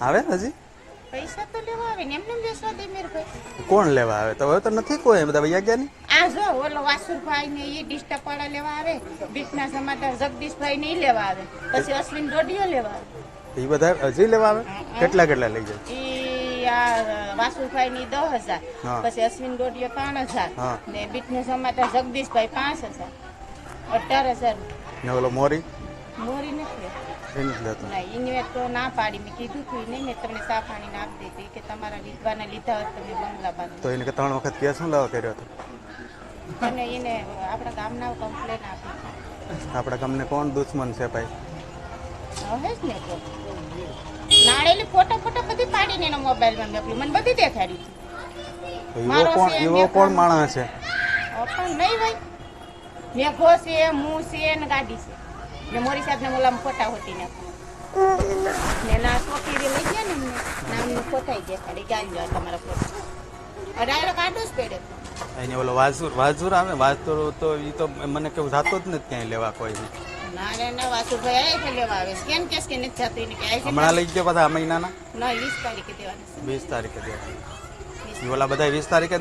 આવે ને હજી? પૈસા તો લેવા આવે ને એમને એમ બેસવા દે મીરભાઈ કોણ લેવા આવે? તો હવે તો નથી કોઈ બધા ભાઈ ગયા ને આ જો ઓલો વાસુરભાઈ ને એ ડિસ્ટર્બ વાળા લેવા આવે બીટના સમાચાર જગદીશભાઈ ને એ લેવા આવે. પછી અશ્વિન ડોડિયો લેવા આવે. એ બધા હજી લેવા આવે? કેટલા કેટલા લઈ જાય? વાસુભાઈ ની દસ હજાર પછી અશ્વિન ગોડિયો ત્રણ હજાર. ને બીટના સમાચાર જગદીશભાઈ પાંચ હજાર અઢાર હજાર. ને ઓલો મોરી? મોરી નથી એ નથી લેતો. ના એને તો ના પાડી મેં કીધું તું નહીં મેં તમને સા પાણી ના આપી દીધી કે તમારા વિધવાને લીધા હોત તમે બંગલા બાંધો તો એને કે ત્રણ વખત કેસ શું લેવા કર્યો હતો? અને એને આપણા ગામના કમ્પ્લેન આપી. આપણા ગામને કોણ દુશ્મન છે ભાઈ? હવે જ ને તો. નાળેલી ફોટો ફોટો બધી પાડીને એનો મોબાઈલમાં મોકલી મને બધી દેખાડી. એવો કોણ એવો કોણ માણસ છે? પણ નહીં ભાઈ મેઘો છે હું છે ને ગાડી છે. ને મોરી સાહેબને ઓલામાં ફોટા હોતી ને ને ના છોકરી લઈ ગયા ને નામનું ફોટાઈ દેખાડી આ તમારા ફોટા. ડાયરેક્ટ કાઢો જ પડે. એને ઓલો વાસુર વાસુર આવે? વાસુર તો એ તો મને કેવું જાતો જ નથી ક્યાંય લેવા કોઈ. ના ના વાસુર ભાઈ આવે લેવા આવે. કેમ કેસ કે નથી જતું? એને કે હમણાં લઈ ગયો બધા આ મહિનાના? ના વીસ તારીખે દેવાના વીસ તારીખે દેવા ઓલા બધા વીસ તારીખે